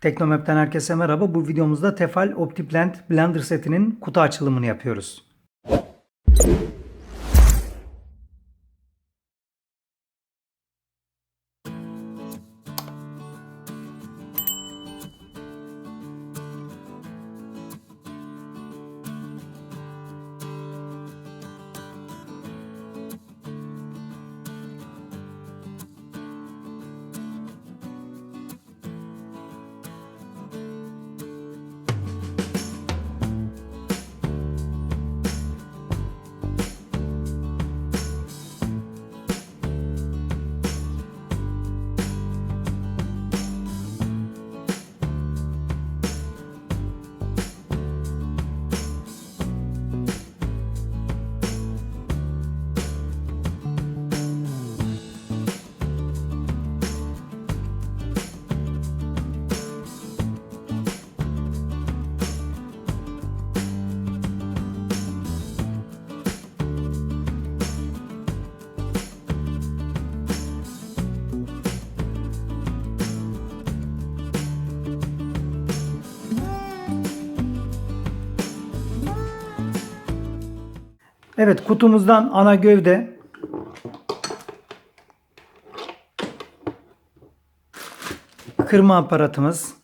Teknomap'ten herkese merhaba. Bu videomuzda Tefal OptiPlant Blender setinin kutu açılımını yapıyoruz. Evet kutumuzdan ana gövde. Kırma aparatımız.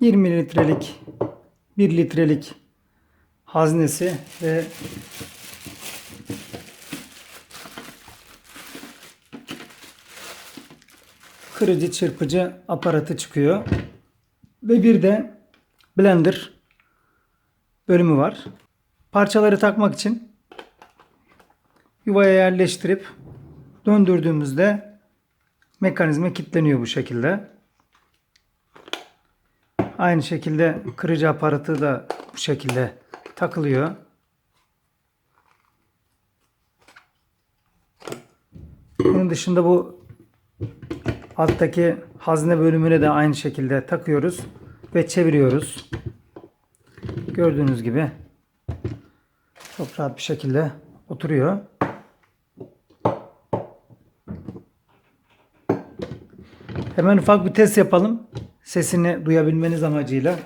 ...20 litrelik... ...1 litrelik... ...haznesi ve kırıcı çırpıcı aparatı çıkıyor. Ve bir de blender bölümü var. Parçaları takmak için yuvaya yerleştirip döndürdüğümüzde mekanizma kilitleniyor bu şekilde. Aynı şekilde kırıcı aparatı da bu şekilde takılıyor. Bunun dışında bu Alttaki hazne bölümüne de aynı şekilde takıyoruz ve çeviriyoruz. Gördüğünüz gibi çok rahat bir şekilde oturuyor. Hemen ufak bir test yapalım. Sesini duyabilmeniz amacıyla.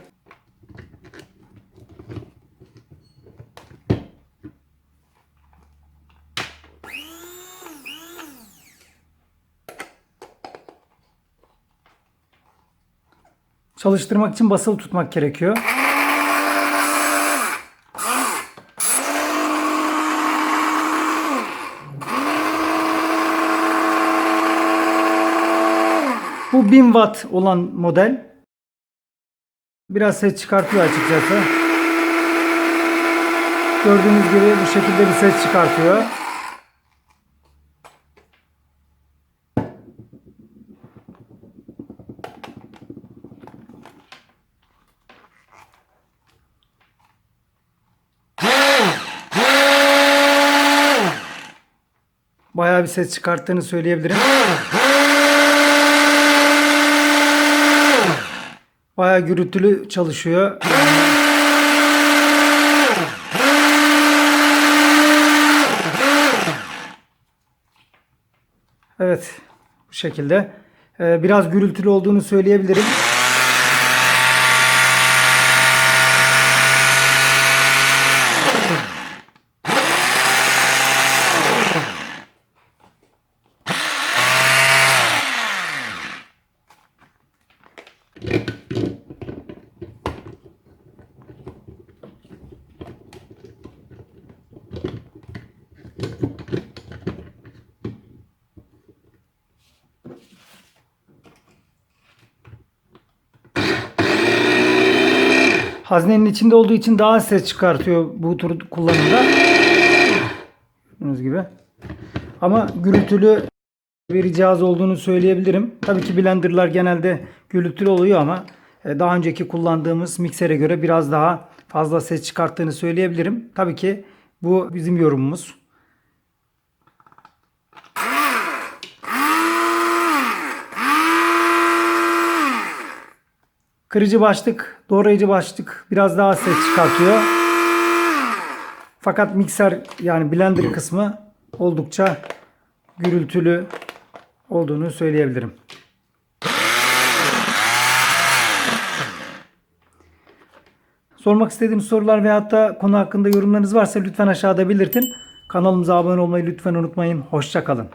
Çalıştırmak için basılı tutmak gerekiyor. Bu 1000 watt olan model biraz ses çıkartıyor açıkçası. Gördüğünüz gibi bu şekilde bir ses çıkartıyor. Bayağı bir ses çıkarttığını söyleyebilirim. Bayağı gürültülü çalışıyor. Evet, bu şekilde. Ee, biraz gürültülü olduğunu söyleyebilirim. Haznenin içinde olduğu için daha az ses çıkartıyor bu tür kullanımda. Gördüğünüz gibi. Ama gürültülü bir cihaz olduğunu söyleyebilirim. Tabii ki blenderlar genelde gürültülü oluyor ama e, daha önceki kullandığımız miksere göre biraz daha fazla ses çıkarttığını söyleyebilirim. Tabii ki bu bizim yorumumuz. Kırıcı başlık, doğrayıcı başlık biraz daha ses çıkartıyor. Fakat mikser yani blender kısmı oldukça gürültülü olduğunu söyleyebilirim. Sormak istediğiniz sorular veyahut da konu hakkında yorumlarınız varsa lütfen aşağıda belirtin. Kanalımıza abone olmayı lütfen unutmayın. Hoşça kalın.